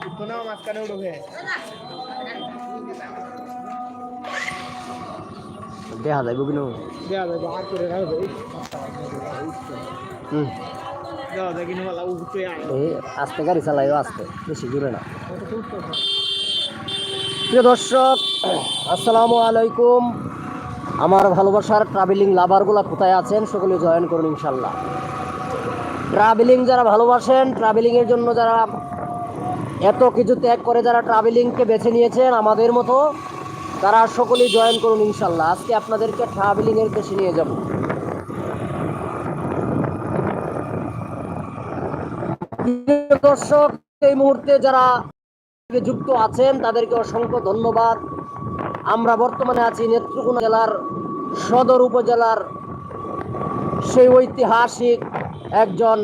উঠতো না মাঝখানে উঠবে দেখা যাবে কিন্তু দেওয়া যাবে আর করে রাখবে হুম দেওয়া যায় কিন্তু বলা উঠতে আস্তে গাড়ি চালাইও আস্তে বেশি জোরে না প্রিয় দর্শক আসসালামু আলাইকুম আমার ভালোবাসার ট্রাভেলিং লাভারগুলা কোথায় আছেন সকলে জয়েন করুন ইনশাল্লাহ ট্রাভেলিং যারা ভালোবাসেন ট্রাভেলিংয়ের জন্য যারা এত কিছু ত্যাগ করে যারা ট্রাভেলিংকে বেছে নিয়েছেন, আমাদের মতো, তারা সকলেই জয়েন করুন ইনশাল্লাহ। আজকে আপনাদেরকে ট্রাভেলিংয়ের দেশে নিয়ে যাব। দর্শক, এই মুহূর্তে যারা যুক্ত আছেন, তাদেরকে অসংখ্য ধন্যবাদ। আমরা বর্তমানে আছি নেত্রকোনা জেলার সদর উপজেলার সেই ঐতিহাসিক একজন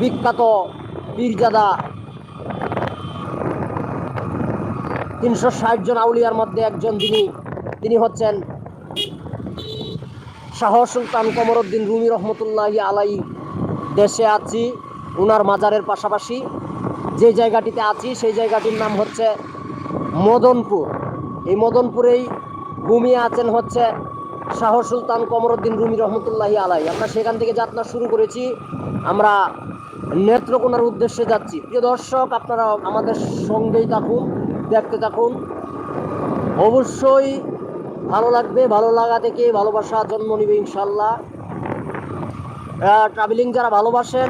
বিখ্যাত পীরজাদা। তিনশো ষাট জন আউলিয়ার মধ্যে একজন যিনি, তিনি হচ্ছেন শাহ সুলতান কমরুদ্দিন রুমি রহমতুল্লাহ আলাই দেশে আছি, উনার মাজারের পাশাপাশি। যে জায়গাটিতে আছি, সেই জায়গাটির নাম হচ্ছে মদনপুর। এই মদনপুরেই ঘুমিয়ে আছেন হচ্ছে শাহ সুলতান কমরুদ্দিন রুমি রহমতুল্লাহি আলাই আমরা সেখান থেকে যাত্রা শুরু করেছি। আমরা নেত্রকোনার উদ্দেশ্যে যাচ্ছি। প্রিয় দর্শক, আপনারা আমাদের সঙ্গেই থাকুন, দেখতে থাকুন। অবশ্যই ভালো লাগবে, ভালো লাগা থেকে ভালোবাসা জন্ম নিবে ইনশাল্লাহ ট্রাভেলিং যারা ভালোবাসেন,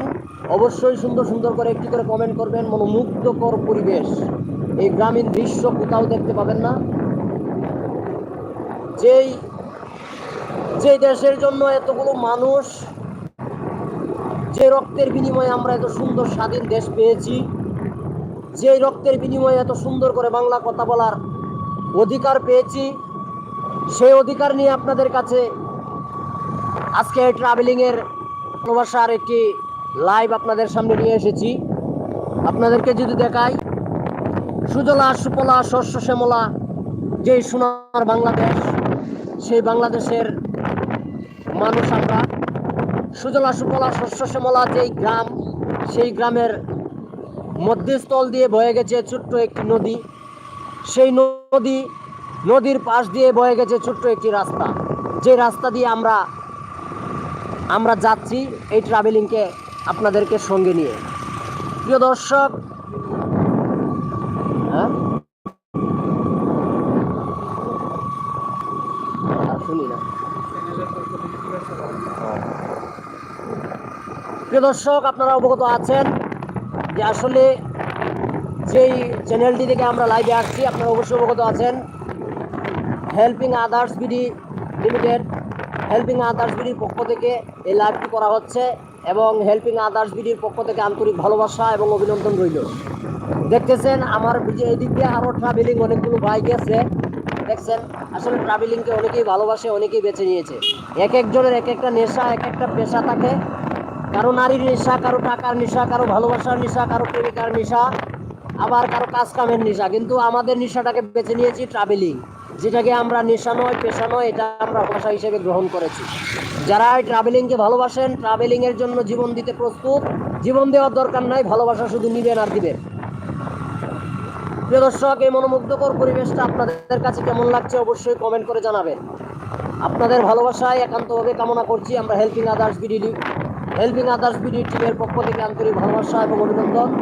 অবশ্যই সুন্দর সুন্দর করে একটি করে কমেন্ট করবেন। মনোমুগ্ধকর পরিবেশ। এই গ্রামীণ দৃশ্য কোথাও দেখতে পাবেন না। যেই যে দেশের জন্য এতগুলো মানুষ যে রক্তের বিনিময়ে আমরা এত সুন্দর স্বাধীন দেশ পেয়েছি, যে রক্তের বিনিময়ে এত সুন্দর করে বাংলা কথা বলার অধিকার পেয়েছি সেই অধিকার নিয়ে আপনাদের কাছে আজকে ট্রাভেলিংয়ের ভালোবাসার একটি লাইভ আপনাদের সামনে নিয়ে এসেছি। আপনাদেরকে যদি দেখাই, সুজলা, সুপলা, শস্য, শ্যামলা, যেই সোনার বাংলাদেশ, সেই বাংলাদেশের মানুষ আমরা। সুজলা সুপলা শস্য শ্যামলা যেই গ্রাম, সেই গ্রামের মধ্যস্থল দিয়ে বয়ে গেছে ছোট্ট একটি নদী। সেই নদী, নদীর পাশ দিয়ে বয়ে গেছে ছোট্ট একটি রাস্তা। যে রাস্তা দিয়ে আমরা আমরা যাচ্ছি এই ট্রাভেলিংকে আপনাদেরকে সঙ্গে নিয়ে। প্রিয় দর্শক হ্যাঁ? শুনি না। প্রিয় দর্শক, আপনারা অবগত আছেন যে আসলে যেই চ্যানেলটি থেকে আমরা লাইভে আসছি, আপনারা অবশ্যই অবগত আছেন। Helping others BD limited helping others বিডির পক্ষ থেকে এই লাইভটি করা হচ্ছে এবং হেল্পিং আদার্স বিডির পক্ষ থেকে আন্তরিক ভালোবাসা এবং অভিনন্দন রইল। দেখতেছেন, আমার এদিক দিয়ে আরও ট্রাভেলিং অনেকগুলো ভাই গেছে দেখছেন? আসলে ট্রাভেলিংকে অনেকেই ভালোবাসে, অনেকেই বেছে নিয়েছে। এক একজনের এক একটা নেশা, এক একটা পেশা থাকে। কারও নারীর নেশা, কারও টাকার নেশা, কারও ভালোবাসার নেশা, কারও প্রেমিকার নেশা, আবার কারও কাজ কামের নেশা। কিন্তু আমাদের নেশাটাকে বেছে নিয়েছি ট্রাভেলিং, যেটাকে আমরা নেশা নয়, পেশা নয়, এটা আমরা ভাষা হিসেবে গ্রহণ করেছি। যারা ট্রাভেলিংকে ভালোবাসেন, ট্রাভেলিংয়ের জন্য জীবন দিতে প্রস্তুত, জীবন দেওয়ার দরকার নাই, ভালোবাসা শুধু নিবেন আর দিবেন। প্রিয় দর্শক, এই মনোমুগ্ধকর পরিবেশটা আপনাদের কাছে কেমন লাগছে অবশ্যই কমেন্ট করে জানাবেন। আপনাদের ভালোবাসায় একান্তভাবে কামনা করছি আমরা helping others BD helping others BD টিমের পক্ষ থেকে আন্তরিক ভালোবাসা এবং অভিনন্দন।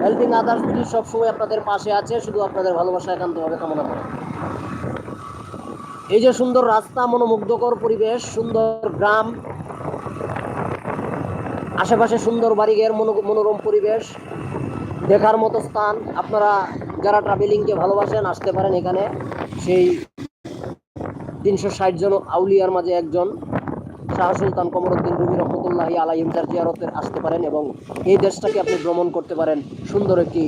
হেল্পিং আদার্স বিডি সবসময় আপনাদের পাশে আছে, শুধু আপনাদের ভালোবাসা একান্তভাবে কামনা করে। এই যে সুন্দর রাস্তা, মনোমুগ্ধকর পরিবেশ, সুন্দর গ্রাম, আশেপাশে সুন্দর বাড়িঘর, মনো- মনোরম পরিবেশ, দেখার মতো স্থান। আপনারা যারা ট্রাভেলিংকে ভালোবাসেন, আসতে পারেন এখানে। সেই তিনশো ষাট জন আউলিয়ার মাঝে একজন, শাহ সুলতান কমরুদ্দিন রুমি রহমতুল্লাহ আলাইম যার জিয়ারতের আসতে পারেন এবং এই দেশটাকে আপনি ভ্রমণ করতে পারেন সুন্দর একটি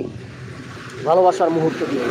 ভালোবাসার মুহূর্ত দিয়ে।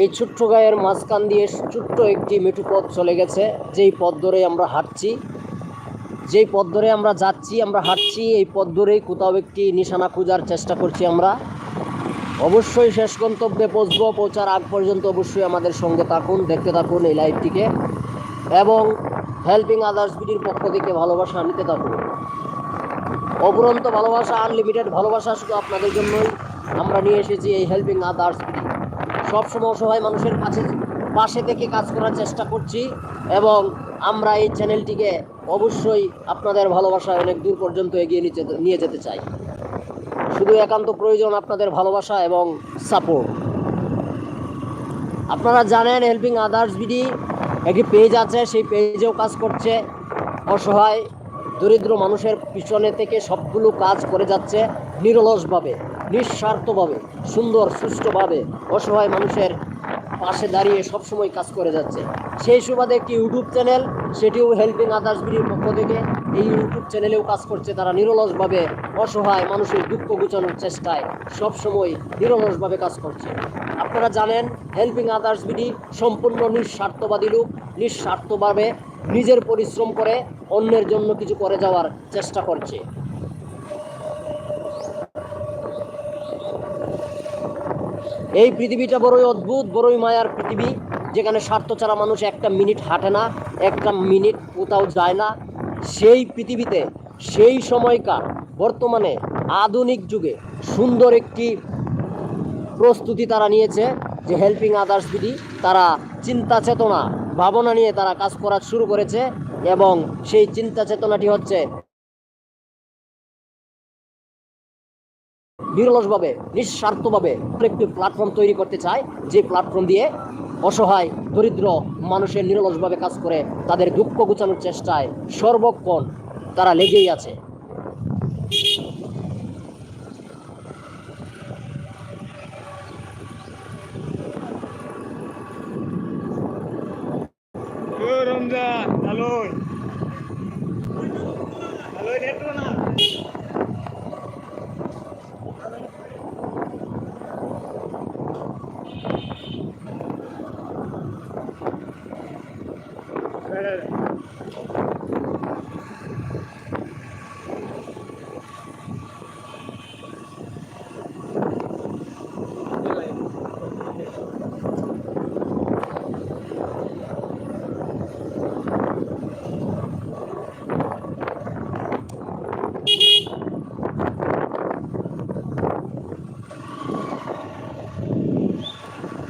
এই ছোট্ট গায়ের মাঝখান দিয়ে ছোট্ট একটি মেঠু পথ চলে গেছে। যেই পথ ধরে আমরা হাঁটছি, যেই পথ ধরে আমরা যাচ্ছি, আমরা হাঁটছি, এই পথ ধরেই কোথাও একটি নিশানা খোঁজার চেষ্টা করছি আমরা। অবশ্যই শেষ গন্তব্যে পৌঁছবো, পৌঁছার আগ পর্যন্ত অবশ্যই আমাদের সঙ্গে থাকুন, দেখতে থাকুন এই লাইভটিকে। এবং হেল্পিং আদার্স বিডির পক্ষ থেকে ভালোবাসা নিতে থাকুন। অপুরন্ত ভালোবাসা আনলিমিটেড ভালোবাসা শুধু আপনাদের জন্যই। আমরা নিয়ে এসেছি এই হেল্পিং আদার্স বিডি সবসময় অসহায় মানুষের কাছে, পাশে থেকে কাজ করার চেষ্টা করছি এবং আমরা এই চ্যানেলটিকে অবশ্যই আপনাদের ভালোবাসায় অনেক দূর পর্যন্ত এগিয়ে নিয়ে যেতে চাই। শুধু একান্ত প্রয়োজন আপনাদের ভালোবাসা এবং সাপোর্ট আপনারা জানেন হেল্পিং আদার্স বিডি একটি পেজ আছে, সেই পেজেও কাজ করছে। অসহায়, দরিদ্র মানুষের পিছনে থেকে সবগুলো কাজ করে যাচ্ছে নিরলসভাবে। নিঃস্বার্থভাবে, সুন্দর, সুষ্ঠুভাবে অসহায় মানুষের পাশে দাঁড়িয়ে সবসময় কাজ করে যাচ্ছে। সেই সুবাদে একটি ইউটিউব চ্যানেল, সেটিও হেল্পিং আদার্স বিডির পক্ষ থেকে এই ইউটিউব চ্যানেলেও কাজ করছে। তারা নিরলসভাবে অসহায় মানুষের দুঃখ গুছানোর চেষ্টায় সবসময় নিরলসভাবে কাজ করছে। আপনারা জানেন হেল্পিং আদার্স বিডি সম্পূর্ণ নিঃস্বার্থবাদী লোক, নিঃস্বার্থভাবে নিজের পরিশ্রম করে অন্যের জন্য কিছু করে যাওয়ার চেষ্টা করছে। এই পৃথিবীটা বড়ই অদ্ভুত, বড়ই মায়ার পৃথিবী, যেখানে স্বার্থ ছাড়া মানুষ একটা মিনিট হাঁটে না, একটা মিনিট কোথাও যায় না। সেই পৃথিবীতে, সেই সময়কার, বর্তমানে, আধুনিক যুগে সুন্দর একটি প্রস্তুতি তারা নিয়েছে যে হেল্পিং আদার্স বিডি তারা চিন্তা চেতনা, ভাবনা নিয়ে তারা কাজ করা শুরু করেছে এবং সেই চিন্তা চেতনাটি হচ্ছে নিরলসভাবে, নিঃস্বার্থভাবে একটি প্ল্যাটফর্ম তৈরি করতে চায়, যে প্ল্যাটফর্ম দিয়ে অসহায়, দরিদ্র মানুষের নিরলসভাবে কাজ করে তাদের দুঃখ গুছানোর চেষ্টায় সর্বক্ষণ তারা লেগেই আছে।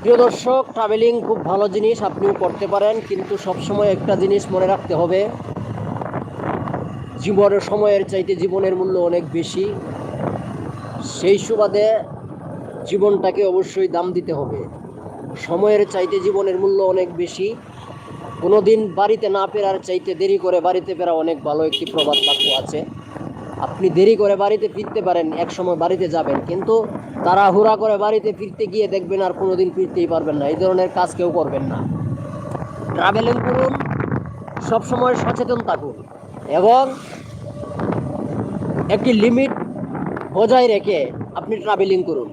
প্রিয় দর্শক ট্রাভেলিং খুব ভালো জিনিস আপনিও করতে পারেন, কিন্তু সবসময় একটা জিনিস মনে রাখতে হবে। জীবনের সময়ের চাইতে জীবনের মূল্য অনেক বেশি। সেই সুবাদে জীবনটাকে অবশ্যই দাম দিতে হবে। সময়ের চাইতে জীবনের মূল্য অনেক বেশি। কোনো দিন বাড়িতে না ফেরার চাইতে দেরি করে বাড়িতে ফেরা অনেক ভালো একটি প্রবাদ বাক্য আছে। আপনি দেরি করে বাড়িতে ফিরতে পারেন এক সময় বাড়িতে যাবেন, কিন্তু তারা হুরা করে বাড়িতে ফিরতে গিয়ে দেখবেন আর কোনোদিন ফিরতেই পারবেন না। এই ধরনের কাজ কেউ করবেন না। ট্রাভেলিং করুন, সবসময় সচেতন থাকুন এবং একটি লিমিট বজায় রেখে আপনি ট্রাভেলিং করুন।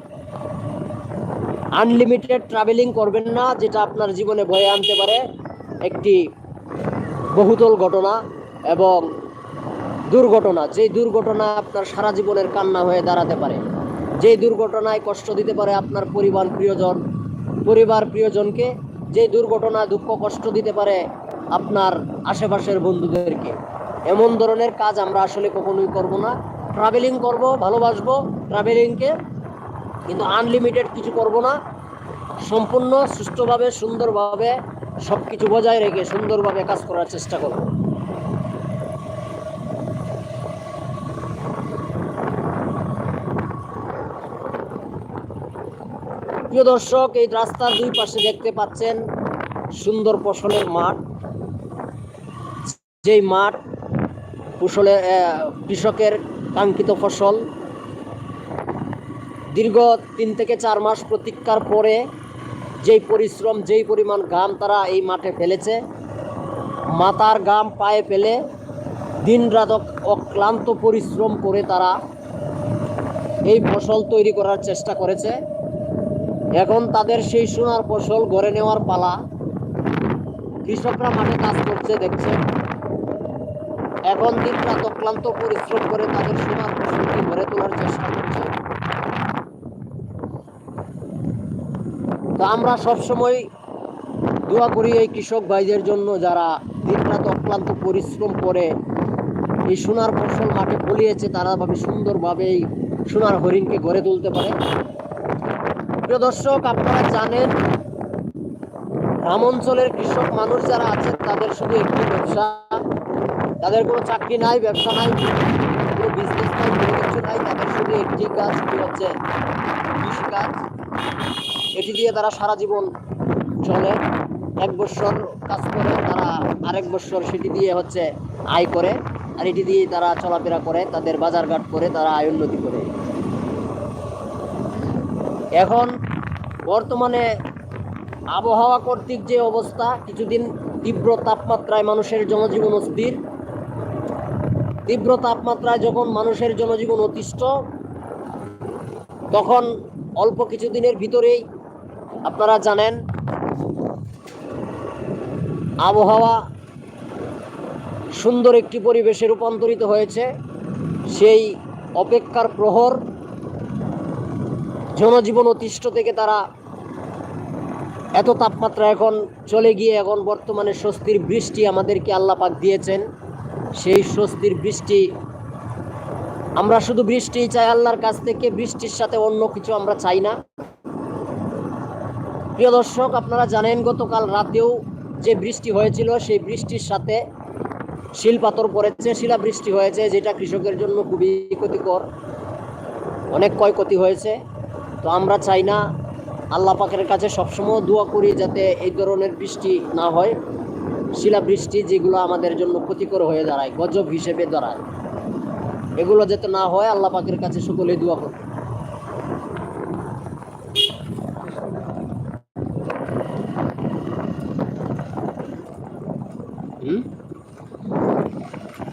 আনলিমিটেড ট্রাভেলিং করবেন না, যেটা আপনার জীবনে বয়ে আনতে পারে একটি বহুতল ঘটনা এবং দুর্ঘটনা। যেই দুর্ঘটনা আপনার সারা জীবনের কান্না হয়ে দাঁড়াতে পারে। যেই দুর্ঘটনায় কষ্ট দিতে পারে আপনার পরিবার, প্রিয়জন, পরিবার, প্রিয়জনকে, যে দুর্ঘটনা দুঃখ, কষ্ট দিতে পারে আপনার আশেপাশের বন্ধুদেরকে। এমন ধরনের কাজ আমরা আসলে কখনোই করব না। ট্রাভেলিং করব, ভালোবাসবো ট্রাভেলিংকে কিন্তু আনলিমিটেড কিছু করব না। সম্পূর্ণ সুষ্ঠুভাবে সুন্দরভাবে সব কিছু বজায় রেখে সুন্দরভাবে কাজ করার চেষ্টা করব। প্রিয় দর্শক এই রাস্তার দুই পাশে দেখতে পাচ্ছেন সুন্দর ফসলের মাঠ। যেই মাঠ ফসলে আহ, কৃষকের কাঙ্ক্ষিত ফসল। দীর্ঘ তিন থেকে চার মাস প্রতীক্ষার পরে যেই পরিশ্রম যেই পরিমাণ ঘাম তারা এই মাঠে ফেলেছে মাতার ঘাম পায়ে ফেলে দিনরাত অক- অক্লান্ত পরিশ্রম করে তারা এই ফসল তৈরি করার চেষ্টা করেছে। এখন তাদের সেই সোনার ফসল ঘরে নেওয়ার পালা। কৃষকরা মাঠে কাজ করছে দেখছে এখন দিন রাত অক্লান্ত পরিশ্রম করে তাদের সোনার ফসলকে ঘরে তোলার চেষ্টা করছে। তো আমরা সবসময় দোয়া করি এই কৃষক ভাইদের জন্য যারা দিন রাত অক্লান্ত পরিশ্রম করে এই সোনার ফসল মাঠে ফলিয়েছে, তারা ভাবে সুন্দরভাবে এই সোনার হরিণকে গড়ে তুলতে পারে। প্রিয় দর্শক, আপনারা জানেন, গ্রাম অঞ্চলের কৃষক মানুষ যারা আছেন, তাদের শুধু একটি ব্যবসা। তাদের কোনো চাকরি নাই, ব্যবসা নাই, কোনো বিজনেস নাই, কোনো কিছু নাই, তাদের শুধু একটি কাজ কি হচ্ছে কৃষিকাজ এটি দিয়ে তারা সারা জীবন চলে। এক বছর কাজ করে, তারা আরেক বছর সেটি দিয়ে হচ্ছে আয় করে। আর এটি দিয়ে তারা চলাফেরা করে, তাদের বাজারঘাট করে, তারা আয় উন্নতি করে। এখন বর্তমানে আবহাওয়া কর্তৃক যে অবস্থা, কিছুদিন তীব্র তাপমাত্রায় মানুষের জনজীবন অস্থির। তীব্র তাপমাত্রায় যখন মানুষের জনজীবন অতিষ্ঠ, তখন অল্প কিছুদিনের ভিতরেই আপনারা জানেন, আবহাওয়া সুন্দর একটি পরিবেশে রূপান্তরিত হয়েছে। সেই অপেক্ষার প্রহর জনজীবন অতিষ্ঠ থেকে তারা এত তাপমাত্রা এখন চলে গিয়ে এখন বর্তমানে স্বস্তির বৃষ্টি আমাদেরকে আল্লাহ পাক দিয়েছেন। সেই স্বস্তির বৃষ্টি আমরা শুধু বৃষ্টি চাই, আল্লাহর কাছ থেকে বৃষ্টির সাথে অন্য কিছু আমরা চাই না। প্রিয় দর্শক, আপনারা জানেন গতকাল রাতেও যে বৃষ্টি হয়েছিল, সেই বৃষ্টির সাথে শিলপাথর পড়েছে, শিলাবৃষ্টি হয়েছে, যেটা কৃষকের জন্য খুবই ক্ষতিকর। অনেক ক্ষয়ক্ষতি হয়েছে। তো আমরা চাই না আল্লাহ পাকের কাছে সবসময় দোয়া করি যাতে এই ধরনের বৃষ্টি না হয়, শিলাবৃষ্টি যেগুলো আমাদের জন্য ক্ষতিকর হয়ে দাঁড়ায়, গজব হিসেবে দাঁড়ায়। এগুলো যাতে না হয়, আল্লাহ পাকের কাছে সকলে দোয়া হুম?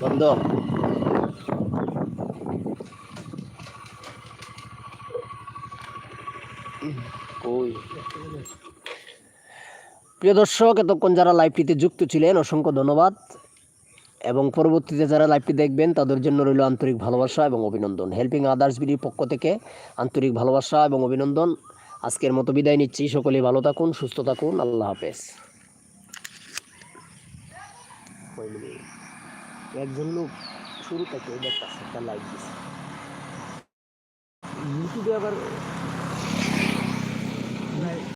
বন্ধ। প্রিয় দর্শক, এতক্ষণ যারা লাইভটিতে যুক্ত ছিলেন, অসংখ্য ধন্যবাদ। এবং পরবর্তীতে যারা লাইভটি দেখবেন, তাদের জন্য রইল আন্তরিক ভালোবাসা এবং অভিনন্দন। হেল্পিং আদার্স বিডির পক্ষ থেকে আন্তরিক ভালোবাসা এবং অভিনন্দন। আজকের মতো বিদায় নিচ্ছি। সকলেই ভালো থাকুন, সুস্থ থাকুন। আল্লাহ হাফেজ। একজন লোক শুরু থেকে লাইভ ইউটিউবে আবার